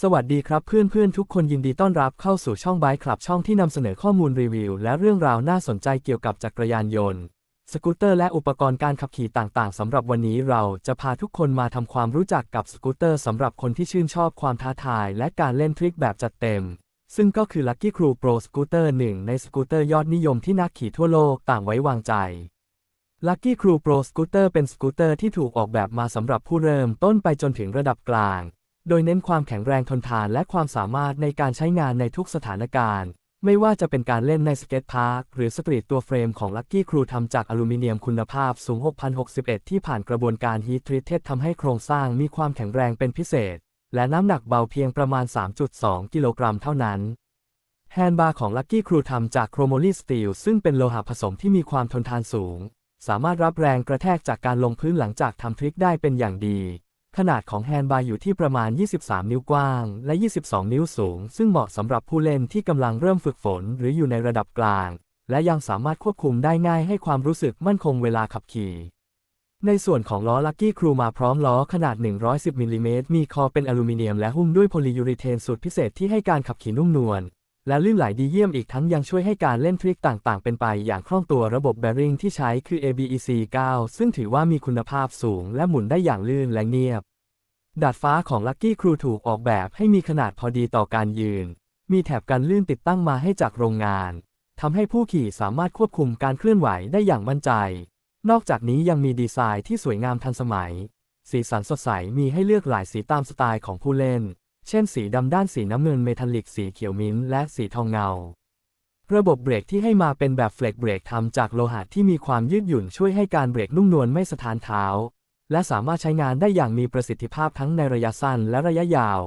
สวัสดีครับเพื่อนๆ ทุกคนยินดีต้อนรับเข้าสู่ช่องบายคลับช่องที่นำเสนอข้อมูลรีวิว และเรื่องราวน่าสนใจเกี่ยวกับจักรยานยนต์ สกูตเตอร์และอุปกรณ์การขับขี่ต่างๆสำหรับวันนี้เราจะพาทุกคนมาทำความรู้จักกับสกูตเตอร์สำหรับคนที่ชื่นชอบความท้าทาย และการเล่นทริคแบบจัดเต็ม ซึ่งก็คือ Lucky Crew Pro Scooter หนึ่งในสกูตเตอร์ยอดนิยมที่นักขี่ทั่วโลกต่างไว้วางใจ Lucky Crew Pro Scooter เป็นสกูตเตอร์ที่ถูกออกแบบมาสำหรับผู้เริ่มต้นไปจนถึงระดับกลาง โดยเน้นความแข็งแรงทนทานและความสามารถในการใช้งานในทุกสถานการณ์ ไม่ว่าจะเป็นการเล่นในสเก็ตพาร์คหรือสตรีทตัวเฟรมของ Lucky Crew ทำจากอลูมิเนียมคุณภาพสูง 6061 ที่ผ่านกระบวนการ Heat Treated ทำให้โครงสร้างมีความแข็งแรงเป็นพิเศษ และน้ำหนักเบาเพียงประมาณ 3.2 กิโลกรัมเท่านั้นแฮนด์บาร์ของ Lucky Crew ทำจากโครโมลีสตีลซึ่งเป็นโลหะผสมที่มีความทนทานสูง สามารถรับแรงกระแทกจากการลงพื้นหลังจากทำทริคได้เป็นอย่างดี ขนาดของแฮนด์บาร์อยู่ที่ประมาณ 23 นิ้วกว้าง และ 22 นิ้วสูง ซึ่งเหมาะสำหรับผู้เล่นที่กำลังเริ่มฝึกฝนหรืออยู่ในระดับกลาง และยังสามารถควบคุมได้ง่ายให้ความรู้สึกมั่นคงเวลาขับขี่ ในส่วนของล้อ Lucky Crew มาพร้อมล้อขนาด 110มิลลิเมตรมีคอเป็นอลูมิเนียมและหุ้มด้วยโพลียูริเทนสูตรพิเศษที่ให้การขับขี่นุ่มนวล และลื่นไหลดีเยี่ยมอีกทั้งยังช่วยให้การเล่นทริคต่างๆ เป็นไปอย่างคล่องตัวระบบแบริ่งที่ใช้คือ ABEC 9 ซึ่งถือว่ามีคุณภาพสูงและหมุนได้อย่างลื่นและเงียบ ดาดฟ้าของ Lucky Crew ถูกออกแบบให้มีขนาดพอดีต่อการยืน มีแถบกันลื่นติดตั้งมาให้จากโรงงานทำให้ผู้ขี่สามารถควบคุมการเคลื่อนไหวได้อย่างมั่นใจ นอกจากนี้ยังมีดีไซน์ที่สวยงามทันสมัย สีสันสดใสมีให้เลือกหลายสีตามสไตล์ของผู้เล่น เช่นสีดำด้านสีน้ำเงินเมทัลลิกสีเขียวมิ้นท์และสีทองเงา ระบบเบรกที่ให้มาเป็นแบบเฟลกเบรกทำจากโลหะที่มีความยืดหยุ่นช่วยให้การเบรกนุ่มนวลไม่สะท้านเท้า และสามารถใช้งานได้อย่างมีประสิทธิภาพทั้งในระยะสั้นและระยะยาว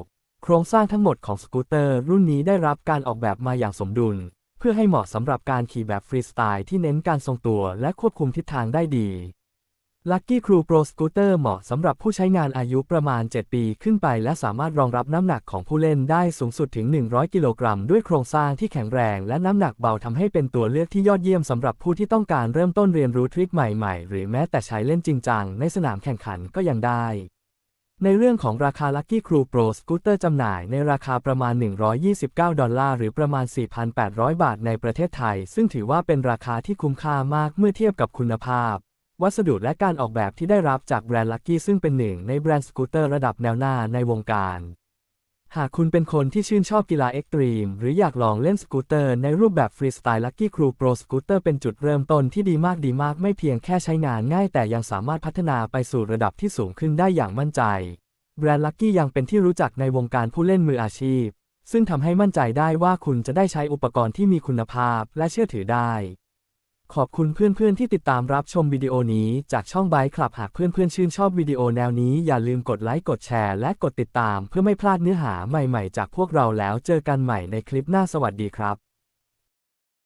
โครงสร้างทั้งหมดของสกูตเตอร์รุ่นนี้ได้รับการออกแบบมาอย่างสมดุล เพื่อให้เหมาะสำหรับการขี่แบบฟรีสไตล์ที่เน้นการทรงตัวและควบคุมทิศทางได้ดี Lucky Crew Pro Scooter เหมาะสำหรับผู้ใช้งานอายุประมาณ 7 ปีขึ้นไป และสามารถรองรับน้ำหนักของผู้เล่นได้สูงสุดถึง 100 กิโลกรัม ด้วยโครงสร้างที่แข็งแรง และน้ำหนักเบาทำให้เป็นตัวเลือกที่ยอดเยี่ยมสำหรับผู้ที่ต้องการเริ่มต้นเรียนรู้ทริคใหม่ๆ หรือแม้แต่ใช้เล่นจริงจังในสนามแข่งขันก็ยังได้ ในเรื่องของราคา Lucky Crew Pro Scooter จำหน่ายในราคาประมาณ 129 ดอลลาร์หรือประมาณ 4,800 บาทในประเทศไทย ซึ่งถือว่าเป็นราคาที่คุ้มค่ามากเมื่อเทียบกับคุณภาพ วัสดุและการออกแบบที่ได้รับจากแบรนด์ Lucky ซึ่งเป็นหนึ่งในแบรนด์สกูตเตอร์ระดับแนวหน้าในวงการ หากคุณเป็นคนที่ชื่นชอบกีฬาเอ็กตรีม หรืออยากลองเล่นสกูตเตอร์ในรูปแบบฟรีสไตล์ Lucky Crew Pro Scooter เป็นจุดเริ่มต้นที่ดีมากดีมากไม่เพียงแค่ใช้งานง่ายแต่ยังสามารถพัฒนาไปสู่ระดับที่สูงขึ้นได้อย่างมั่นใจ แบรนด์ Lucky ยังเป็นที่รู้จักในวงการผู้เล่นมืออาชีพ ซึ่งทำให้มั่นใจได้ว่าคุณจะได้ใช้อุปกรณ์ที่มีคุณภาพและเชื่อถือได้ ขอบคุณเพื่อนๆที่ติดตามรับชมวิดีโอนี้จากช่องไบค์คลับหากเพื่อนๆชื่นชอบวิดีโอแนวนี้อย่าลืมกดไลค์กดแชร์และกดติดตามเพื่อไม่พลาดเนื้อหาใหม่ๆ จากพวกเราแล้วเจอกันใหม่ในคลิปหน้าสวัสดีครับ